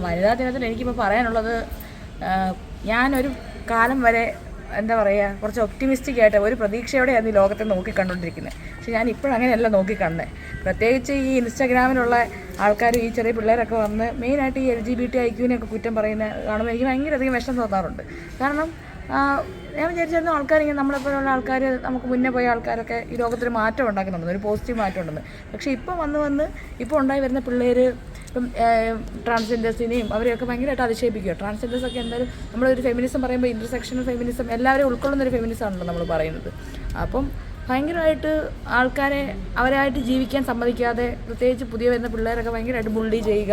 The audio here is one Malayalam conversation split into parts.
വനിതാ ദിനത്തിൽ എനിക്കിപ്പോൾ പറയാനുള്ളത് ഞാനൊരു കാലം വരെ എന്താ പറയുക കുറച്ച് ഒപ്റ്റിമിസ്റ്റിക് ആയിട്ട് ഒരു പ്രതീക്ഷയോടെയാണ് ഈ ലോകത്തെ നോക്കിക്കണ്ടുകൊണ്ടിരിക്കുന്നത് പക്ഷെ ഞാൻ ഇപ്പോഴും അങ്ങനെയല്ല നോക്കിക്കാണുന്നത് പ്രത്യേകിച്ച് ഈ ഇൻസ്റ്റാഗ്രാമിലുള്ള ആൾക്കാർ ഈ ചെറിയ പിള്ളേരൊക്കെ വന്ന് മെയിനായിട്ട് ഈ L G B T I ക്യൂവിനെയൊക്കെ കുറ്റം പറയുന്ന കാണുമ്പോൾ എനിക്ക് ഭയങ്കരധികം വിഷം തോന്നാറുണ്ട്. കാരണം ഞാൻ വിചാരിച്ചായിരുന്നു ആൾക്കാരിങ്ങനെ നമ്മളെപ്പോലുള്ള ആൾക്കാർ നമുക്ക് മുന്നേ പോയ ആൾക്കാരൊക്കെ ഈ ലോകത്തിൽ മാറ്റം ഉണ്ടാക്കുന്നുണ്ടെന്ന് ഒരു പോസിറ്റീവ് മാറ്റം ഉണ്ടെന്ന് പക്ഷേ ഇപ്പോൾ വന്ന് വന്ന് ഇപ്പോൾ ഉണ്ടായി വരുന്ന പിള്ളേർ ഇപ്പം ട്രാൻസ്ജെൻഡേഴ്സിനെയും അവരെയൊക്കെ ഭയങ്കരമായിട്ട് അതിശയിപ്പിക്കുക ട്രാൻസ്ജെൻഡേഴ്സ് ഒക്കെ എന്തായാലും നമ്മളൊരു ഫെമിനിസം പറയുമ്പോൾ ഇന്റർസെക്ഷണൽ ഫെമിനിസം എല്ലാവരെയും ഉൾക്കൊള്ളുന്ന ഒരു ഫെമിനിസം ആണല്ലോ നമ്മൾ പറയുന്നത്. അപ്പം ഭയങ്കരമായിട്ട് ആൾക്കാരെ അവരായിട്ട് ജീവിക്കാൻ സമ്മതിക്കാതെ പ്രത്യേകിച്ച് പുതിയ വരുന്ന പിള്ളേരൊക്കെ ഭയങ്കരമായിട്ട് ബുള്ളി ചെയ്യുക.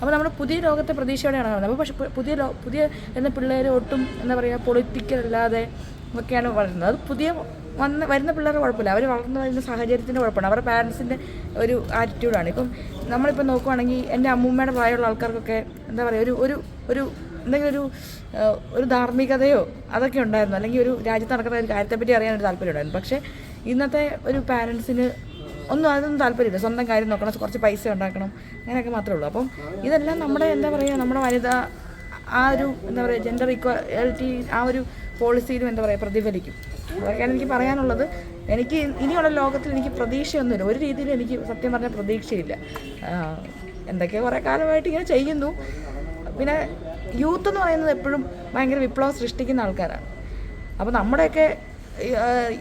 അപ്പോൾ നമ്മൾ പുതിയ ലോകത്തെ പ്രതീക്ഷയോടെയാണ് കാണുന്നത്. അപ്പോൾ പക്ഷേ പുതിയ ലോ പുതിയ എന്ന പിള്ളേർ ഒട്ടും എന്താ പറയുക പൊളിറ്റിക്കൽ അല്ലാതെ ഒക്കെയാണ് വളരുന്നത്. അത് പുതിയ വന്ന് വരുന്ന പിള്ളേർ കുഴപ്പമില്ല. അവർ വളർന്നു വരുന്ന സാഹചര്യത്തിന്റെ കുഴപ്പമാണ്. അവരുടെ പാരൻസിന്റെ ഒരു ആറ്റിറ്റ്യൂഡാണ്. ഇപ്പം നമ്മളിപ്പോൾ നോക്കുവാണെങ്കിൽ എന്റെ അമ്മൂമ്മയുടെ പ്രായമുള്ള ആൾക്കാർക്കൊക്കെ എന്താ പറയുക ഒരു ഒരു ഒരു എന്തെങ്കിലും ഒരു ഒരു ധാർമ്മികതയോ അതൊക്കെ ഉണ്ടായിരുന്നു. അല്ലെങ്കിൽ ഒരു രാജ്യത്ത് നടക്കുന്ന ഒരു കാര്യത്തെപ്പറ്റി അറിയാനൊരു താല്പര്യം ഉണ്ടായിരുന്നു. പക്ഷേ ഇന്നത്തെ ഒരു പാരൻസിന് ഒന്നും അതൊന്നും താല്പര്യമില്ല. സ്വന്തം കാര്യം നോക്കണം കുറച്ച് പൈസ ഉണ്ടാക്കണം അങ്ങനെയൊക്കെ മാത്രമേ ഉള്ളൂ. അപ്പം ഇതെല്ലാം നമ്മുടെ എന്താ പറയുക നമ്മുടെ വനിത ആ ഒരു എന്താ പറയുക ജെൻഡർ ഇക്വാലിറ്റി ആ ഒരു പോളിസിയിലും എന്താ പറയുക പ്രതിഫലിക്കും. അതൊക്കെയാണ് എനിക്ക് പറയാനുള്ളത്. എനിക്ക് ഇനിയുള്ള ലോകത്തിൽ എനിക്ക് പ്രതീക്ഷയൊന്നുമില്ല ഒരു രീതിയിലും എനിക്ക് സത്യം പറഞ്ഞാൽ പ്രതീക്ഷയില്ല. എന്തൊക്കെ കുറേ കാലമായിട്ട് ഇങ്ങനെ ചെയ്യുന്നു. പിന്നെ യൂത്ത് എന്ന് പറയുന്നത് എപ്പോഴും ഭയങ്കര വിപ്ലവം സൃഷ്ടിക്കുന്ന ആൾക്കാരാണ്. അപ്പോൾ നമ്മുടെയൊക്കെ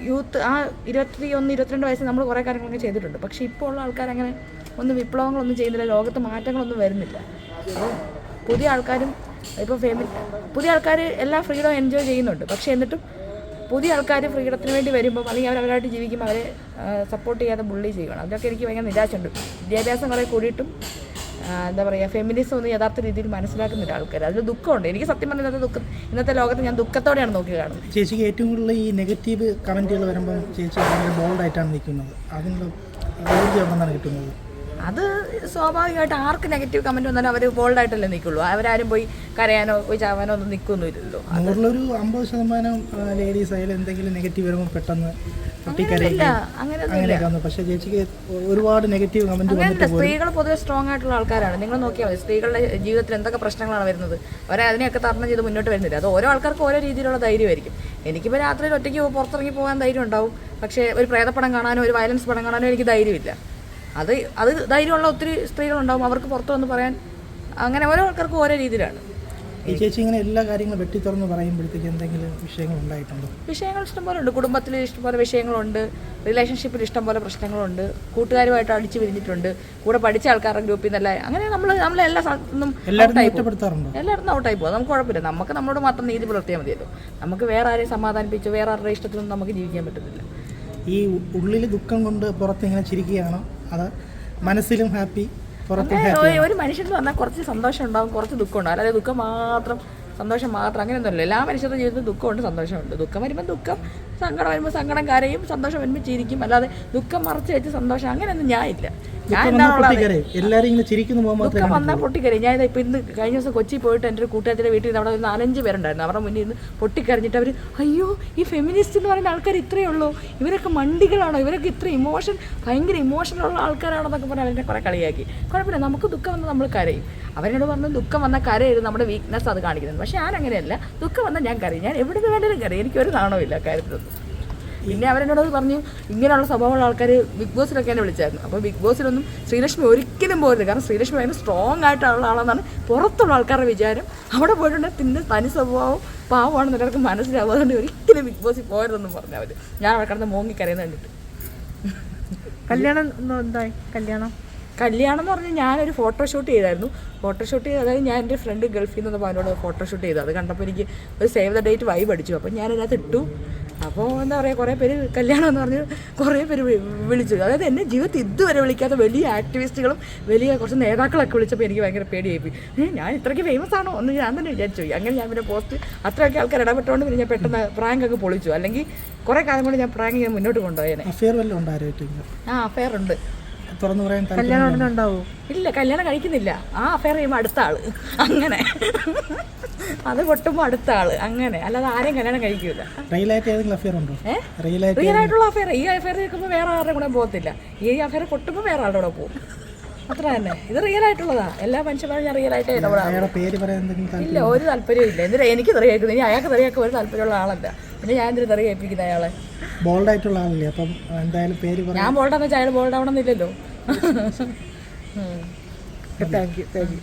യൂത്ത് ആ ഇരുപത്തി ഒന്ന് ഇരുപത്തിരണ്ട് വയസ്സ് നമ്മൾ കുറേ കാര്യങ്ങളൊക്കെ ചെയ്തിട്ടുണ്ട്. പക്ഷേ ഇപ്പോൾ ഉള്ള ആൾക്കാർ ആൾക്കാരങ്ങനെ ഒന്നും വിപ്ലവങ്ങളൊന്നും ചെയ്യുന്നില്ല. ലോകത്ത് മാറ്റങ്ങളൊന്നും വരുന്നില്ല. പുതിയ ആൾക്കാരും ഇപ്പോൾ ഫേമി പുതിയ ആൾക്കാർ എല്ലാ ഫ്രീഡം എൻജോയ് ചെയ്യുന്നുണ്ട്. പക്ഷേ എന്നിട്ടും പുതിയ ആൾക്കാർ ഫ്രീഡത്തിന് വേണ്ടി വരുമ്പോൾ അല്ലെങ്കിൽ അവർ അവരായിട്ട് ജീവിക്കുമ്പോൾ അവരെ സപ്പോർട്ട് ചെയ്യാതെ ബുള്ളി ചെയ്യണം അതൊക്കെ എനിക്ക് ഭയങ്കര നിരാശയുണ്ട്. വിദ്യാഭ്യാസം കുറേ കൂടിയിട്ടും എന്താ പറയുക ഫെമിനിസം ഒന്നും യഥാർത്ഥ രീതിയിൽ മനസ്സിലാക്കുന്നില്ല ആൾക്കാർ അതിൽ ദുഃഖമുണ്ട്. എനിക്ക് സത്യം പറഞ്ഞാൽ ഇന്നത്തെ ദുഃഖം ഇന്നത്തെ ലോകത്ത് ഞാൻ ദുഃഖത്തോടെയാണ് നോക്കി കാണുന്നത്. ചേച്ചിക്ക് ഏറ്റവും കൂടുതൽ ഈ നെഗറ്റീവ് കമന്റുകൾ വരുമ്പോൾ ചേച്ചി ബോൾഡായിട്ടാണ് നിൽക്കുന്നത്. അതിനുള്ള കിട്ടുന്നത്. അത് സ്വാഭാവികമായിട്ട് ആർക്ക് നെഗറ്റീവ് കമന്റ് വന്നാലും അവർ ബോൾഡായിട്ടല്ലേ നിൽക്കുള്ളൂ അവരാരും പോയി കരയാനോ പോയി ചാവാനോ ഒന്നും നിൽക്കൊന്നുമില്ലല്ലോ നൂറിലൊരു അമ്പത് ശതമാനം ലേഡീസ് ആയാലും എന്തെങ്കിലും നെഗറ്റീവ് വരുമ്പോൾ പെട്ടെന്ന് ഒരുപാട് നെഗറ്റീവ് അങ്ങനെയല്ല സ്ത്രീകൾ പൊതുവെ സ്ട്രോങ് ആയിട്ടുള്ള ആൾക്കാരാണ്. നിങ്ങൾ നോക്കിയാൽ മതി സ്ത്രീകളുടെ ജീവിതത്തിൽ എന്തൊക്കെ പ്രശ്നങ്ങളാണ് വരുന്നത്. അവരെ അതിനെയൊക്കെ തരണം ചെയ്ത് മുന്നോട്ട് വരുന്നില്ല. അത് ഓരോ ആൾക്കാർക്ക് ഓരോ രീതിയിലുള്ള ധൈര്യമായിരിക്കും. എനിക്കിപ്പോൾ രാത്രിയിൽ ഒറ്റയ്ക്ക് പുറത്തിറങ്ങി പോകാൻ ധൈര്യം ഉണ്ടാവും. പക്ഷേ ഒരു പ്രേതപ്പടം കാണാനോ ഒരു വയലൻസ് പടം കാണാനോ എനിക്ക് ധൈര്യമില്ല. അത് അത് ധൈര്യമുള്ള ഒത്തിരി സ്ത്രീകളുണ്ടാവും. അവർക്ക് പുറത്തു വന്ന് പറയാൻ അങ്ങനെ ഓരോ ആൾക്കാർക്കും ഓരോ രീതിയിലാണ്. ഈ ചേച്ചി ഇങ്ങനെ എല്ലാ കാര്യങ്ങളും വെട്ടി തുറന്ന് പറയുമ്പോഴത്തേക്ക് എന്തെങ്കിലും വിഷയങ്ങൾ ഉണ്ടായിട്ടുണ്ടോ? വിഷയങ്ങൾ ഇഷ്ടംപോലെ ഉണ്ട് കുടുംബത്തിൽ ഇഷ്ടംപോലെ വിഷയങ്ങളുണ്ട്. റിലേഷൻഷിപ്പിൽ ഇഷ്ടംപോലെ പ്രശ്നങ്ങളുണ്ട്. കൂട്ടുകാരുമായിട്ട് അടിച്ചു പിരിഞ്ഞിട്ടുണ്ട്. കൂടെ പഠിച്ച ആൾക്കാരുടെ ഗ്രൂപ്പിൽ നിന്നല്ല. അങ്ങനെ നമ്മൾ നമ്മൾ എല്ലാ സ്ഥലത്തുനിന്നും എല്ലായിടത്തും ഔട്ടായി പോകും. നമുക്ക് കുഴപ്പമില്ല. നമുക്ക് നമ്മളോട് മാത്രം നീതി പുലർത്തിയാൽ മതിയല്ലോ. നമുക്ക് വേറെ ആരെയും സമാധാനിപ്പിച്ച് വേറെ ആരുടെ ഇഷ്ടത്തിനൊന്നും നമുക്ക് ജീവിക്കാൻ പറ്റത്തില്ല. ഈ ഉള്ളിൽ ദുഃഖം കൊണ്ട് പുറത്ത് ഇങ്ങനെ ചിരിക്കുകയാണോ? അത് മനസ്സിലും ഹാപ്പി പുറത്ത് ഹാപ്പി ഒരു- മനുഷ്യൻ വന്നാൽ കുറച്ച് സന്തോഷം ഉണ്ടാവും കുറച്ച് ദുഃഖം ഉണ്ടാവും അല്ലാതെ ദുഃഖം മാത്രം സന്തോഷം മാത്രം അങ്ങനെയൊന്നുമല്ല. എല്ലാ മനുഷ്യരുടെ ജീവിതത്തിൽ ദുഃഖമുണ്ട് സന്തോഷമുണ്ട്. ദുഃഖം വരുമ്പോൾ ദുഃഖം സങ്കടം വരുമ്പോൾ സങ്കടം കരയും സന്തോഷം വരുമ്പോൾ ചിരിക്കും. അല്ലാതെ ദുഃഖം മറച്ചു വെച്ച് സന്തോഷം അങ്ങനെയൊന്നും ഞാൻ ഇല്ല ഞാൻ ഇപ്പൊ ഇങ്ങനെ ചിരിക്കുന്നു വന്നാൽ പൊട്ടിക്കരയും. ഞാൻ ഇന്ന് കഴിഞ്ഞ ദിവസം കൊച്ചി പോയിട്ട് എന്റെ ഒരു കൂട്ടുകാരുടെ വീട്ടിൽ നിന്ന് അവിടെ ഒരു നാലഞ്ച് പേരുണ്ടായിരുന്നു. അവരുടെ മുന്നിൽ നിന്ന് പൊട്ടിക്കരഞ്ഞിട്ട് അവർ അയ്യോ ഈ ഫെമിനിസ്റ്റ് എന്ന് പറയുന്ന ആൾക്കാർ ഇത്രയേ ഉള്ളൂ. ഇവരൊക്കെ മണ്ടികളാണോ? ഇവരൊക്കെ ഇത്ര ഇമോഷൻ ഭയങ്കര ഇമോഷനുള്ള ആൾക്കാരാണെന്നൊക്കെ പറഞ്ഞാൽ അവരെ കുറെ കളിയാക്കി. കുഴപ്പമില്ല. നമുക്ക് ദുഃഖം വന്നാൽ നമ്മൾ കരയും. അവരോട് പറഞ്ഞു ദുഃഖം വന്നാൽ കരയരുത്. നമ്മുടെ വീക്ക്നെസ് അത് കാണിക്കുന്നത് പക്ഷേ ഞാൻ അങ്ങനെയല്ല. ദുഃഖം വന്നാൽ ഞാൻ കരയും. ഞാൻ എവിടെ നിന്ന് വേണമെങ്കിലും കരയും എനിക്കൊരു നാണമില്ല കാര്യത്തിലൊന്നും. പിന്നെ അവരെന്നോട് പറഞ്ഞു ഇങ്ങനെയുള്ള സ്വഭാവമുള്ള ആൾക്കാർ ബിഗ് ബോസിലൊക്കെ എന്നെ വിളിച്ചായിരുന്നു അപ്പോൾ ബിഗ് ബോസിലൊന്നും ശ്രീലക്ഷ്മി ഒരിക്കലും പോകരുത് കാരണം ശ്രീലക്ഷ്മി ഭയങ്കര സ്ട്രോങ് ആയിട്ടുള്ള ആളെന്നാണ് പുറത്തുള്ള ആൾക്കാരുടെ വിചാരം. അവിടെ പോയിട്ടുണ്ടെങ്കിൽ തിന്ന തനി സ്വഭാവം പാവമാണെന്ന് എല്ലാവർക്കും മനസ്സിലാവും. അതുകൊണ്ട് ഒരിക്കലും ബിഗ് ബോസിൽ പോയതെന്നും പറഞ്ഞു അവർ ഞാൻ അവിടെ കിടന്ന് മോങ്ങിക്കരയുന്ന കണ്ടിട്ട്. കല്യാണം എന്തായി? കല്യാണം? കല്യാണം എന്ന് പറഞ്ഞാൽ ഞാനൊരു ഫോട്ടോഷൂട്ട് ചെയ്തായിരുന്നു. ഫോട്ടോഷൂട്ട് ചെയ്ത് അതായത് ഞാൻ എന്റെ ഫ്രണ്ട് ഗൾഫിൽ നിന്ന് വന്നപ്പോൾ അവനോട് ഫോട്ടോഷൂട്ട് ചെയ്തു. അത് കണ്ടപ്പോൾ എനിക്ക് ഒരു സേവ് ദ ഡേറ്റ് വൈബ് അടിച്ചു. അപ്പോൾ ഞാനതിനകത്ത് ഇട്ടു. അപ്പോൾ എന്താ പറയുക കുറേ പേര് കല്യാണം എന്ന് പറഞ്ഞ് കുറേ പേര് വിളിച്ചു. അതായത് എന്റെ ജീവിതത്തിൽ ഇതുവരെ വിളിക്കാത്ത വലിയ ആക്ടിവിസ്റ്റുകളും വലിയ കുറച്ച് നേതാക്കളൊക്കെ വിളിച്ചപ്പോൾ എനിക്ക് ഭയങ്കര പേടിയായിപ്പോയി ഏ, ഞാൻ ഇത്രയ്ക്ക് ഫേമസ് ആണോ എന്ന് ഞാൻ തന്നെ വിചാരിച്ചു അങ്ങനെ ഞാൻ പിന്നെ പോസ്റ്റ് അത്രയൊക്കെ ആൾക്കാർ ഇടപെട്ടുകൊണ്ട് പിന്നെ ഞാൻ പെട്ടെന്ന് പ്രാങ്ക് ഒക്കെ പൊളിച്ചു. അല്ലെങ്കിൽ കുറേ കാലം കൊണ്ട് ഞാൻ പ്രാങ്ക് ഞാൻ മുന്നോട്ട് കൊണ്ടുപോയേനെ. ആ അഫെയർ ഉണ്ട്. തുറന്നു പറയാൻ കല്യാണം ഉടനെ ഉണ്ടാവോ? ഇല്ല കല്യാണം കഴിക്കുന്നില്ല. ആ അഫയർ ചെയ്യുമ്പോൾ അടുത്ത ആൾ. അങ്ങനെ. അത് പൊട്ടുമ്പോൾ അടുത്ത ആൾ. അങ്ങനെ. അല്ലാതെ ആരെയും കല്യാണം കഴിക്കൂല. റിയലായിട്ട് ഏതെങ്കിലും അഫയർ ഉണ്ടോ? റിയൽ ആയിട്ടുള്ള അഫയർ ഈ അഫയർ കേൾക്കുമ്പോൾ വേറെ ആരുടെ കൂടെ പോകത്തില്ല. ഈ അഫയർ പൊട്ടുമ്പോൾ വേറെ ആളുടെ കൂടെ പോകും. അത്ര തന്നെ. ഇത് റിയൽ ആയിട്ടുള്ളതാ. എല്ലാ മനുഷ്യന്മാരും ഞാൻ റിയൽ ആയിട്ട് ഇടപെടാം ഇല്ല ഒരു താല്പര്യവും ഇല്ല. എന്തിനാ എനിക്ക് തെറിയാക്കുന്നു ഇനി അയാൾക്ക് തെറിയാക്കുക ഒരു താല്പര്യമുള്ള ആളല്ല. പിന്നെ ഞാൻ എന്തിനു തെറി കേൾപ്പിക്കുന്ന അയാളെ? ബോൾഡ് ആയിട്ടുള്ള ആളല്ലേ അപ്പം എന്തായാലും പേര് പറയാൻ ഞാൻ ബോൾഡാന്ന് വെച്ചാൽ അയാൾ ബോൾഡ് ആവണമെന്നില്ലല്ലോ താങ്ക് യു താങ്ക് യു